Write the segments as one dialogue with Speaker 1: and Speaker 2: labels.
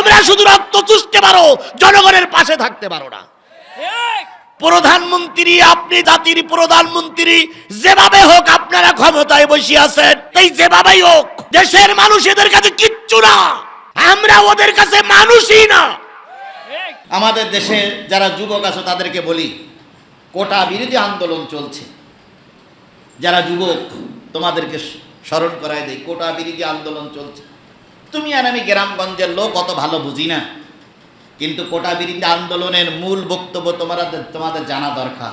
Speaker 1: তোমরা শুধু রক্ত চুষতে পারো জনগণের পাশে থাকতে পারো না। প্রধানমন্ত্রী আপনি জাতির প্রধানমন্ত্রী যেভাবে হোক আপনারা ক্ষমতায় বসে আছেন এই যেভাবেই হোক দেশের মানুষ এদের কাছে কিচ্ছু না আমরা ওদের কাছে মানুষই না।
Speaker 2: আমাদের দেশে যারা যুবক আছে তাদেরকে বলি কোটা বিরোধী আন্দোলন চলছে। যারা যুবক তোমাদেরকে স্মরণ করায় দেয় কোটা বিরোধী আন্দোলন চলছে। তুমি আর আমি গ্রামগঞ্জের লোক অত ভালো বুঝি না। কিন্তু কোটা বিরোধী আন্দোলনের মূল বক্তব্য তোমাদের তোমাদের জানা দরকার।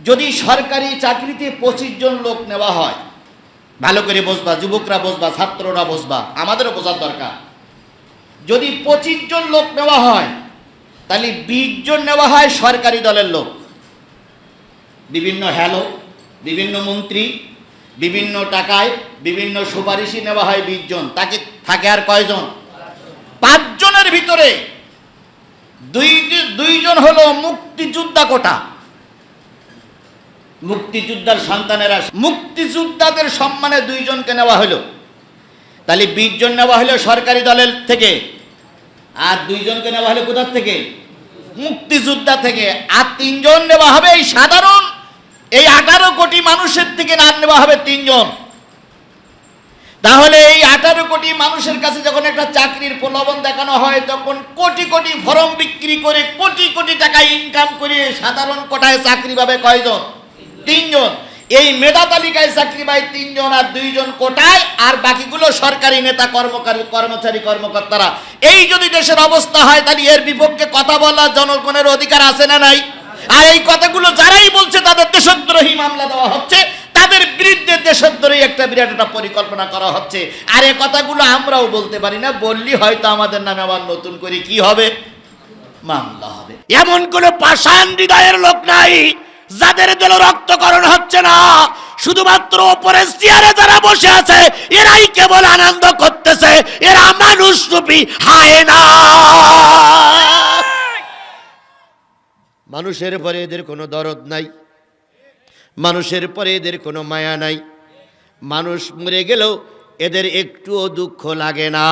Speaker 2: যদি সরকারি চাকরিতে পঁচিশ জন লোক নেওয়া হয়, ভালো করে বসবা যুবকরা বসবা ছাত্ররা বসবা আমাদেরও বোঝার দরকার। যদি পঁচিশ জন লোক নেওয়া হয়, তাহলে বিশ জন নেওয়া হয় সরকারি দলের লোক। বিভিন্ন হ্যালো, বিভিন্ন মন্ত্রী, বিভিন্ন টাকায় বিভিন্ন সুপারিশই নেওয়া হয় বিশ জন তাকে থাকে আর কয়জন? পাঁচজনের ভিতরে দুই দুইজন হলো মুক্তিযোদ্ধা কোটা। মুক্তিযোদ্ধার সন্তানেরা মুক্তিযোদ্ধাদের সম্মানে দুইজনকে নেওয়া হলো। তাহলে বিশ জন নেওয়া হলো সরকারি দলের থেকে, আর দুইজনকে নেওয়া হলো কোথার থেকে? মুক্তিযোদ্ধা থেকে। আর তিনজন নেওয়া হবে এই সাধারণ, এই আঠারো কোটি মানুষের থেকে না নেওয়া হবে তিনজন। তাহলে এই আঠারো কোটি মানুষের কাছে যখন একটা চাকরির প্রলোভন দেখানো হয়, তখন কোটি কোটি ফর্ম বিক্রি করে কোটি কোটি টাকা ইনকাম করে সাধারণ কোটায় চাকরি পাবে কয়জন? তিনজন। এই মেধা তালিকায় চাকরি পায় তিনজন আর দুইজন কোটায়, আর বাকিগুলো সরকারি নেতা কর্মকারী, কর্মচারী, কর্মকর্তারা। এই যদি দেশের অবস্থা হয়, তাহলে এর বিপক্ষে কথা বলা জনগণের অধিকার আছে না নাই? আর এই কথাগুলো যারাই বলছে, তাদের দেশদ্রোহী মামলা দেওয়া হচ্ছে। তাদের বিরুদ্ধে দেশদ্রোহী একটা বিরাট একটা পরিকল্পনা করা হচ্ছে। আর এ কথাগুলো আমরাও বলতে পারি না, বললি হয়তো আমাদের নামে আবার নতুন করে কি হবে? মামলা হবে।
Speaker 1: এমন কোন পাষাণ হৃদয়ের লোক নাই, যাদের দিল রক্তকরণ হচ্ছে না। শুধুমাত্র ওপরে চেয়ারে যারা বসে আছে, এরাই কেবল আনন্দ করতেছে, এরা মানুষ রূপী, হায় না। মানুষের পরে এদের কোনো দরদ নাই। মানুষের পরে এদের কোনো মায়া নাই। মানুষ মরে গেলেও এদের একটুও দুঃখ লাগে না।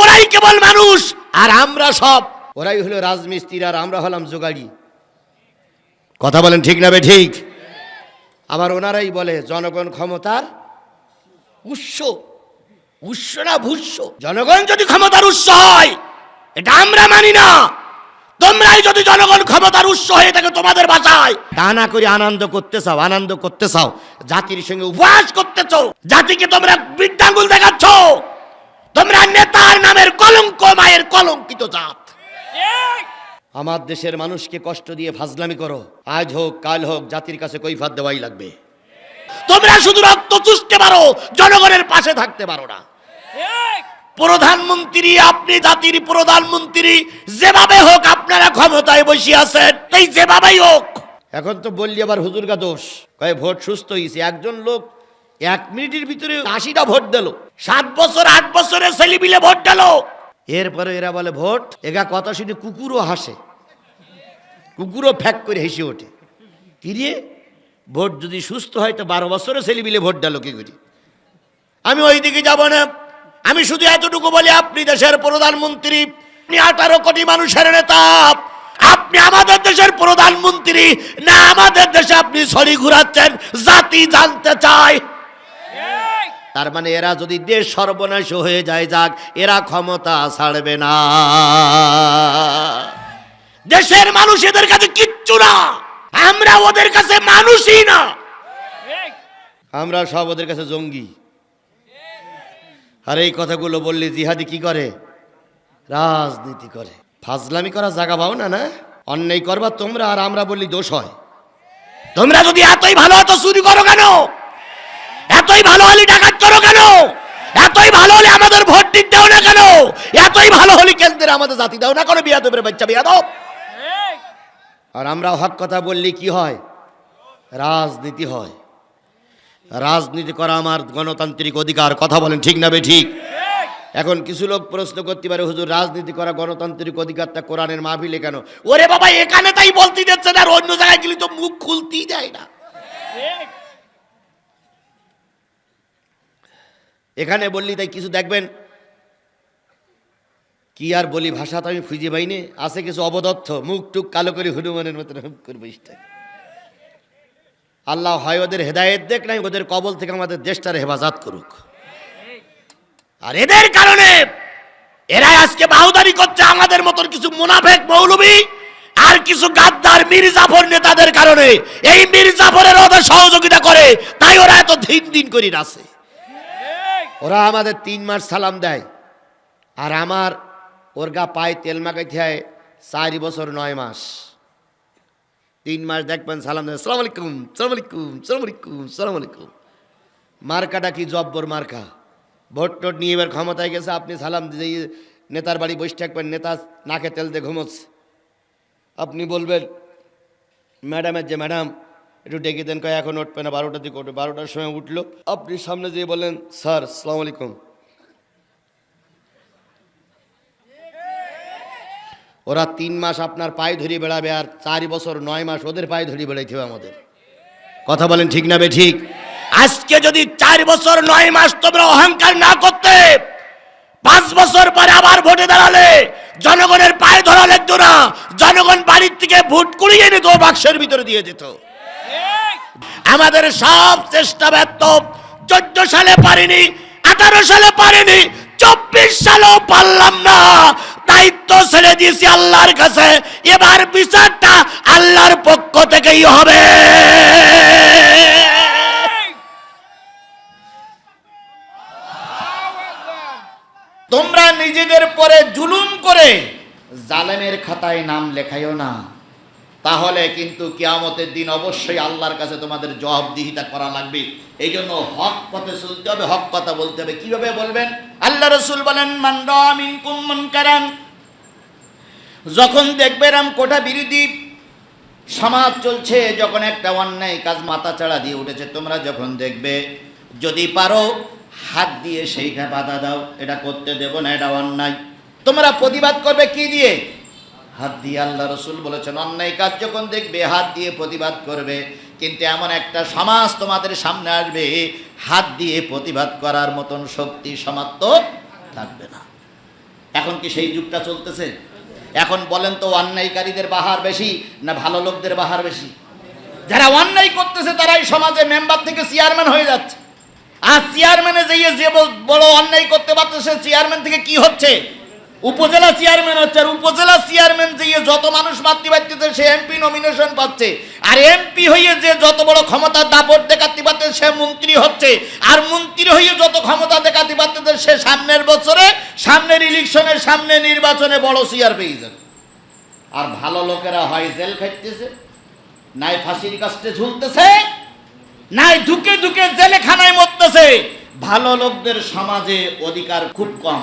Speaker 1: ওরাই কেবল মানুষ, আর আমরা সব। ওরাই হলো রাজমিস্ত্রি, আর আমরা হলাম জোগাড়ি। কথা বলেন ঠিক না ঠিক? আবার ওনারাই বলে, জনগণ ক্ষমতার উৎস। উৎস না ভূস্য জনগণ যদি ক্ষমতার উৎস হয়, এটা আমরা মানি না। তোমরাই যদি জনগণ ক্ষমতার উৎস হয়ে থাকে তোমাদের বাসায় তা না করে আনন্দ করতে চাও, আনন্দ করতে চাও, জাতির সঙ্গে উপহাস করতেছ জাতিকে তোমরা বৃদ্ধাঙ্গুল দেখাচ্ছ। তোমরা নেতার নামের কলঙ্ক, মায়ের কলঙ্কিত জাত। আমার দেশের মানুষকে কষ্ট দিয়ে ফাজলামি করো। আজ হোক, কাল হোক, জাতির কাছে কৈফাত দেওয়াই লাগবে। তোমরা শুধু রক্ত চুষতে পারো, জনগণের পাশে থাকতে পারো না। প্রধানমন্ত্রী আপনি জাতির প্রধানমন্ত্রী যেভাবে হোক আপনারা ক্ষমতায় বসে আছেন এই যেভাবেই হোক। এখন তো বললি আবার হুজুরগা দোষ। কয়ে ভোট সুস্থ হয়েছে একজন লোক এক মিনিটের ভিতরে আশিটা ভোট দিল। সাত বছর আট বছরের ছেলেপিলে ভোট দিল। এরপরে এরা বলে ভোট? এগা কথা শুনে কুকুরও হাসে। কুকুরও ফ্যাক করে হেসে ওঠে। কিরে ভোট যদি সুস্থ হয় তো বারো বছরের ছেলেপিলে ভোট দিল কি করি? আমি ওই দিকে যাব না। আমি শুধু এতটুকু বলি, আপনি দেশের প্রধানমন্ত্রী, আপনি আঠারো কোটি মানুষের নেতা, আপনি আমাদের দেশের প্রধানমন্ত্রী, না আমাদের দেশে আপনি ছড়ি ঘুরাচ্ছেন, জাতি জানতে চায়। তার মানে এরা যদি দেশ সর্বনাশ হয়ে যায়, যাক, এরা ক্ষমতা ছাড়বে না। দেশের মানুষ এদের কাছে কিচ্ছু না, আমরা ওদের কাছে মানুষই না। আমরা সব ওদের কাছে জঙ্গি। আর এই কথাগুলো বললে জিহাদি কি করে? রাজনীতি করে। ফাজলামি করা জায়গা পাও না না? অন্যায় করবা তোমরা আর আমরা বললি দোষ হয়। তোমরা যদি এতই ভালো হতো চুরি করো কেন? এতই ভালো হলে ডাকাত করো কেন? এতই ভালো হলে আমাদের ভোট দিতে দাও না কেন? এতই ভালো হলে কেন্দ্রে আমাদের জাতি দাও না কোনো? বিয়া দেবের বাচ্চা বিয়া দাও আর আমরা হক কথা বললি কি হয়? রাজনীতি হয়। রাজনীতি করা আমার গণতান্ত্রিক অধিকার, কথা বলেন ঠিক না ঠিক? এখন কিছু লোক প্রশ্ন করতে পারে, হুজুর, রাজনীতি করা গণতান্ত্রিক অধিকারটা কোরআনের মাহফিলে কেন? ওরে বাবা, এখানে তাই বলতে দিচ্ছে না অন্য জায়গায় গেলে তো মুখ খুলতেই দেয় না। এখানে বললি তাই কিছু দেখবেন? কি আর বলি, ভাষা তো আমি খুঁজে পাইনি। আছে কিছু অবদত্ত মুখ টুক কালো করে হনুমানের মতন হুক করে বসে থাকে। আল্লাহ হয় ওদের হেদায়েত দেখ নাই, ওদের কবল থেকে আমাদের দেশটার হেফাজত করুক। আর এদের কারণে এরাই আজকে বাহুদারি করছে, আমাদের মতন কিছু মুনাফেক মৌলবী আর কিছু গাদ্দার মীর জাফর নেতাদের কারণে। এই মীর জাফরের ওদের সহযোগিতা করে, তাই ওরা এত দিন দিন করে আছে ওরা আমাদের তিন মাস সালাম দেয়, আর আমার ওর গা পায়ে তেল মাখাইতে হয়, চারি বছর নয় মাস। তিন মাস দেখবেন, সালাম সালাম আলাইকুম সালাম আলাইকুম সালাম আলাইকুম সালাম আলাইকুম। মার্কাটা কি জব্বর মার্কা? ভোট টোট নিয়ে এবার ক্ষমতায় গেছে, আপনি সালাম দিয়ে নেতার বাড়ি বসে থাকবেন, নেতা নাকে তেল দিয়ে ঘুমোচ্ছে। আপনি বলবেন ম্যাডামের যে ম্যাডাম, একটু ডেকে দেন, কয় এখন উঠবে না, বারোটার দিকে উঠবে। বারোটার সময় উঠল। আপনি সামনে যেয়ে বলেন স্যার, সালাম আলাইকুম। ওরা তিন মাস আপনার পায়ে ধরিয়ে বেড়াবে আর চার বছর, নয় মাস ওদের পায়ে ধরিয়ে বেড়াইতে হবে আমাদের। কথা বলেন ঠিক না বে ঠিক? আজকে যদি চার বছর, নয় মাস তোমরা অহংকার না করতে, পাঁচ বছর পরে আবার ভোটে দাঁড়ালে, জনগণের পায়ে ধরা লাগতো না, জনগণ বাড়ির থেকে ভোট কুড়িয়ে নিত, বাক্সের ভিতরে দিয়ে যেত আমাদের সব চেষ্টা ব্যর্থ, চোদ্দ সালে পারিনি, আঠারো সালে পারিনি, চব্বিশ সালেও পারলাম না দায়িত্ব ছেড়ে দিয়েছি আল্লাহর কাছে। এবার বিচারটা আল্লাহর পক্ষ থেকেই হবে।
Speaker 2: তোমরা নিজেদের পরে জুলুম করে জালেমের খাতায় নাম লেখাইও না। তাহলে কিন্তু কিয়ামতের দিন অবশ্যই আল্লাহর কাছে তোমাদের জবাবদিহিতা করা লাগবে। এই জন্য হক পথে চলতে হবে, হক কথা বলতে হবে। কীভাবে বলবেন? আল্লাহ রসুল বলেন, মান যখন দেখবে রাম কোটা বিরোধী সমাজ চলছে, যখন একটা অন্যায় কাজ মাথা চাড়া দিয়ে উঠেছে, তোমরা যখন দেখবে, যদি পারো, হাত দিয়ে সেইটা বাধা দাও, এটা করতে দেব না, এটা অন্যায়। তোমরা প্রতিবাদ করবে কি দিয়ে? হাত দিয়ে আল্লাহ রসুল বলেছেন, অন্যায় কাজ যখন দেখবে, হাত দিয়ে প্রতিবাদ করবে। কিন্তু এমন একটা সমাজ তোমাদের সামনে আসবে, হাত দিয়ে প্রতিবাদ করার মতন শক্তি সমাপ্ত থাকবে না। এখন কি সেই যুগটা চলতেছে? এখন বলেন তো, অন্যায়কারীদের বাহার বেশি না ভালো লোকদের বাহার বেশি? যারা অন্যায় করতেছে, তারাই সমাজে মেম্বার থেকে চেয়ারম্যান হয়ে যাচ্ছে। আর চেয়ারম্যানে যে বড় অন্যায় করতে পারছে সে চেয়ারম্যান থেকে কি হচ্ছে? উপজেলা চেয়ারম্যান হচ্ছে, আর উপজেলা চেয়ারম্যান যেয়ে যত মানুষ মাতৃ পাচ্ছে সে এমপি নমিনেশন পাচ্ছে, আর এমপি হয়ে যে যত বড় ক্ষমতা দাপট দেখাতে পারছে সে মন্ত্রী হচ্ছে, আর মন্ত্রী হয়ে যত ক্ষমতা দেখাতে পারতেছে সে সামনের বছরে, সামনের ইলেকশনের সামনে নির্বাচনে বড় চেয়ার পেয়ে যাবে। আর ভালো লোকেরা হয় জেল খাইতেছে, নাই ফাঁসির কাস্টে ঝুলতেছে, নাই ঢুকে ঢুকে জেলে খানায় মরতেছে। ভালো লোকদের সমাজে অধিকার খুব কম।